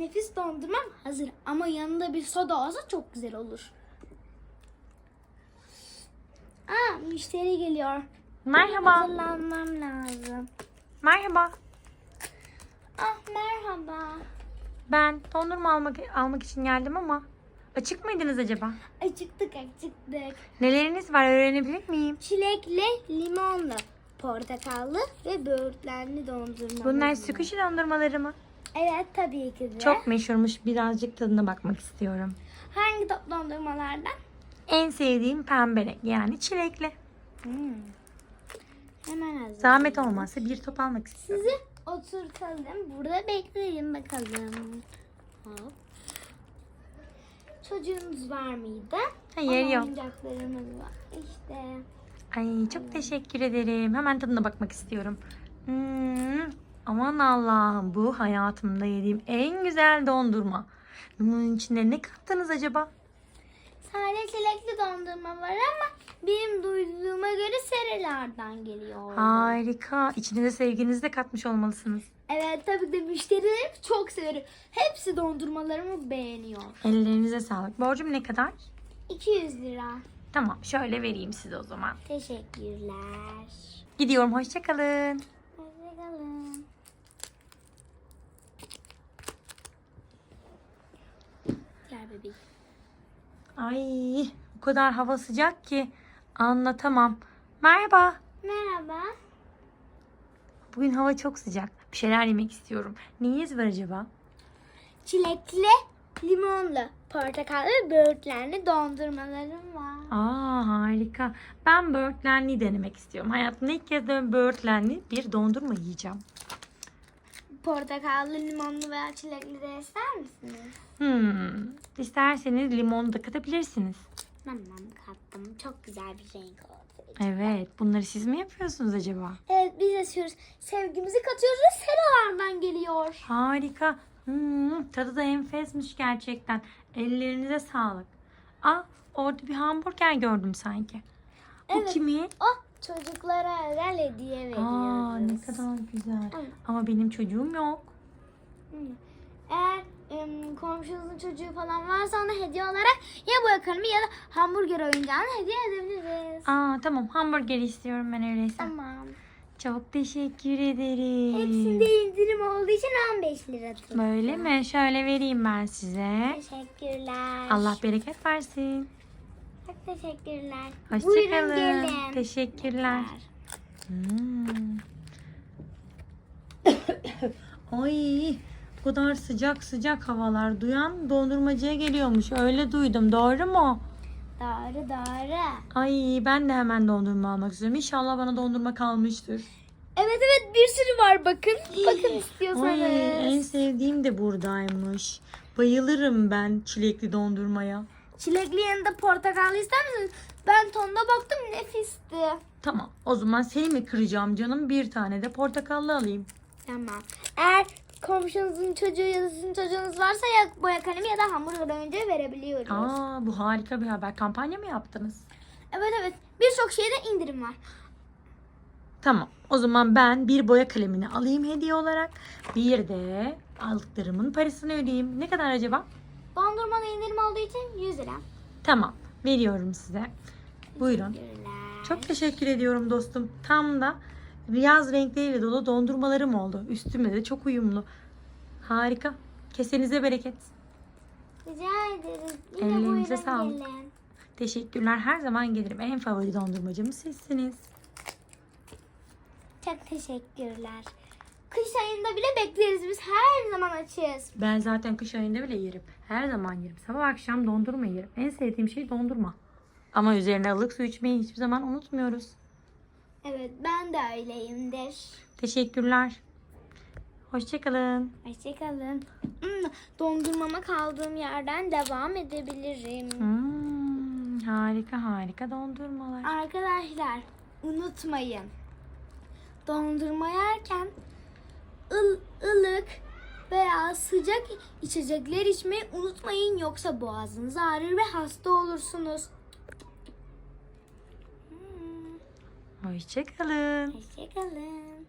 nefis dondurmam hazır. Ama yanında bir soda olsa çok güzel olur. Aa müşteri geliyor. Merhaba. Hazırlanmam lazım. Merhaba. Ah merhaba. Ben dondurma almak almak için geldim ama açık mıydınız acaba? Acıktık acıktık. Neleriniz var öğrenebilir miyim? Çilekli, limonlu, portakallı ve böğürtlenli dondurma. Bunlar sukuşi dondurmaları mı? Evet tabii ki de. Çok meşhurmuş. Birazcık tadına bakmak istiyorum. Hangi top dondurmalardan? En sevdiğim pembe renk yani çilekli. Hmm. Hemen hazır. Zahmet olmazsa bir top almak istiyorum. Sizi oturtalım. Burada bekleyin bakalım. Hop. Çocuğunuz var mıydı? Hayır Ama yok. Oyuncaklarımız var. İşte. Ay çok teşekkür ederim. Hemen tadına bakmak istiyorum. Hmm, aman Allah'ım bu hayatımda yediğim en güzel dondurma. Bunun içinde ne kattınız acaba? Sadece çilekli dondurma var ama benim duyduğuma göre serelerden geliyor. Harika. İçine de sevginizi de katmış olmalısınız. Evet tabii de müşterilerim çok severim. Hepsi dondurmalarımı beğeniyor. Ellerinize sağlık. Borcum ne kadar? 200 lira. Tamam şöyle vereyim size o zaman. Teşekkürler. Gidiyorum hoşçakalın. Hoşçakalın. Gel bebeğim. Ay o kadar hava sıcak ki anlatamam. Merhaba. Merhaba. Bugün hava çok sıcak. Bir şeyler yemek istiyorum. Neyiniz var acaba? Çilekli, limonlu, portakallı ve böğürtlenli dondurmalarım var. Aa harika. Ben böğürtlenli denemek istiyorum. Hayatımda ilk kez de böğürtlenli bir dondurma yiyeceğim. Portakallı, limonlu veya çilekli de ister misiniz? Hmm. İsterseniz limonu da katabilirsiniz. Tamam kattım. Çok güzel bir renk oldu. Evet. Bunları siz mi yapıyorsunuz acaba? Evet biz yaşıyoruz. Sevgimizi katıyoruz ve seralardan geliyor. Harika. Hmm, tadı da enfesmiş gerçekten. Ellerinize sağlık. Aa, orada bir hamburger gördüm sanki. Bu Evet. kimin? Oh çocuklara özel hediye veriyoruz. Aa, ne kadar güzel. Ama benim çocuğum yok. Eğer em, komşunuzun çocuğu falan varsa ona hediye olarak ya boya kalemi ya da hamburger oyuncağını hediye edebiliriz. Aa, tamam hamburger istiyorum ben öyleyse. Tamam. Çok teşekkür ederim. Hepsinde indirim olduğu için 15 lira tuttu. Böyle mi? Şöyle vereyim ben size. Teşekkürler. Allah bereket versin. Teşekkürler. Buyurun Hoşçakalın. gelin. Teşekkürler. Hmm. Ay, bu kadar sıcak sıcak havalar. Duyan dondurmacıya geliyormuş. Öyle duydum. Doğru mu? Doğru doğru. Ay, ben de hemen dondurma almak istiyorum. İnşallah bana dondurma kalmıştır. Evet evet bir sürü var bakın. Bakın istiyorsanız. Ay, en sevdiğim de buradaymış. Bayılırım ben çilekli dondurmaya. Çilekli yanında portakallı ister misiniz? Ben tonda baktım nefisti. Tamam. O zaman seni mi kıracağım canım? Bir tane de portakallı alayım. Tamam. Eğer komşunuzun çocuğu ya da sizin çocuğunuz varsa ya boya kalemi ya da hamburger oyuncağı verebiliyoruz. Aa, bu harika bir haber. Kampanya mı yaptınız? Evet evet birçok şeyde indirim var. Tamam. O zaman ben bir boya kalemini alayım hediye olarak. Bir de aldıklarımın parasını ödeyeyim. Ne kadar acaba? Dondurmada indirim olduğu için 100 lira. Tamam. Veriyorum size. Buyurun. Çok teşekkür ediyorum dostum. Tam da yaz renkleriyle dolu dondurmalarım oldu. Üstüme de çok uyumlu. Harika. Kesenize bereket. Rica ederiz. Yine Ellerinize sağlık. gelin. Teşekkürler. Her zaman gelirim. En favori dondurmacımız sizsiniz. Çok teşekkürler. Kış ayında bile bekleriz biz her zaman açığız. Ben zaten kış ayında bile yerim. Her zaman yerim. Sabah akşam dondurma yerim. En sevdiğim şey dondurma. Ama üzerine ılık su içmeyi hiçbir zaman unutmuyoruz. Evet ben de öyleyimdir. Teşekkürler. Hoşçakalın. Hoşçakalın. Hmm, dondurmama kaldığım yerden devam edebilirim. Hmm, harika harika dondurmalar. Arkadaşlar unutmayın. Dondurma yerken ıl, ılık veya sıcak içecekler içmeyi unutmayın yoksa boğazınız ağrır ve hasta olursunuz. Hmm, Hoşçakalın. Hoşçakalın.